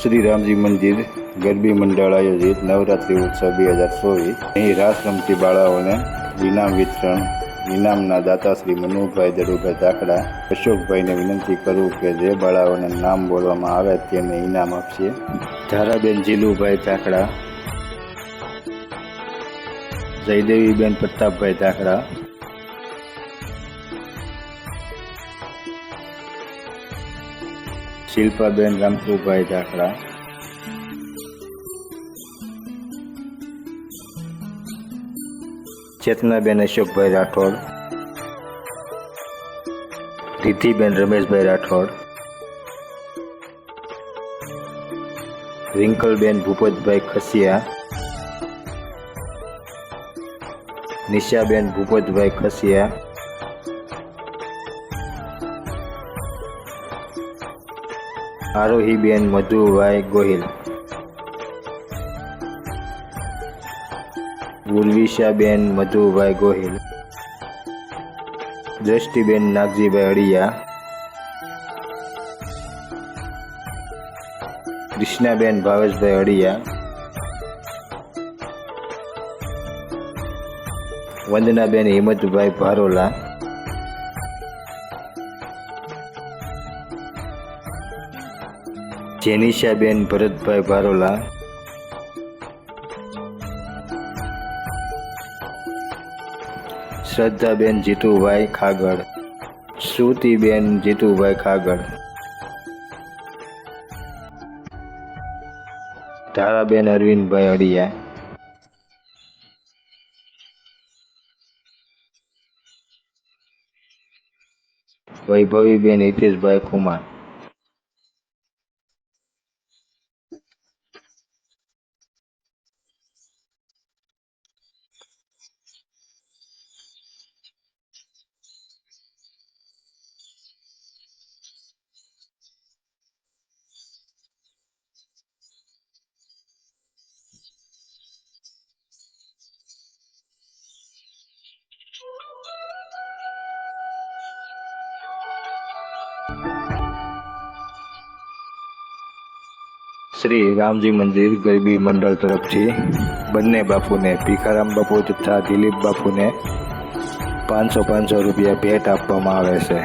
શ્રી રામજી મંદિર, ગરબી મંડળ આયોજિત નવરાત્રિ ઉત્સવ બે હજાર ચોવીસ. અહીં રાસ રમતી બાળાઓને ઇનામ વિતરણ, ઇનામના દાતા શ્રી મનુભાઈ દડુભાઈ ધાકડા, અશોકભાઈને વિનંતી કરું કે જે બાળાઓને નામ બોલવામાં આવે તેને ઇનામ આપશે. ધારાબેન જીલુભાઈ ધાકડા, જયદેવીબેન પ્રતાપભાઈ ધાકડા શિલ્પાબેન રામપુભાઈ ધાકડા ચેતનાબેન અશોકભાઈ રાઠોડ. રીતિબેન રમેશભાઈ રાઠોડ. રિંકલબેન ભૂપતભાઈ ખસિયા. નિશાબેન ભૂપતભાઈ ખસિયા. આરોહીબેન મધુભાઈ ગોહિલ. ઉર્વિશાબેન મધુભાઈ ગોહિલ. દ્રષ્ટિબેન નાગજીભાઈ અડિયા. કૃષ્ણાબેન ભાવેશભાઈ અડિયા. વંદનાબેન હિંમતભાઈ ભારોલા. જેનિશાબેન, ભરતભાઈ ભારોલા. શ્રદ્ધાબેન જીતુભાઈ ખાગડ. શ્રુતિબેન જીતુભાઈ ખાગડ. તારાબેન અરવિંદભાઈ અડિયા. વૈભવીબેન હિતેશભાઈ કુમાર શ્રી રામજી મંદિર ગરબી મંડળ તરફથી બંને બાપુને, ભીખારામ બાપુ તથા દિલીપ બાપુને પાંચસો પાંચસો રૂપિયા ભેટ આપવામાં આવે છે.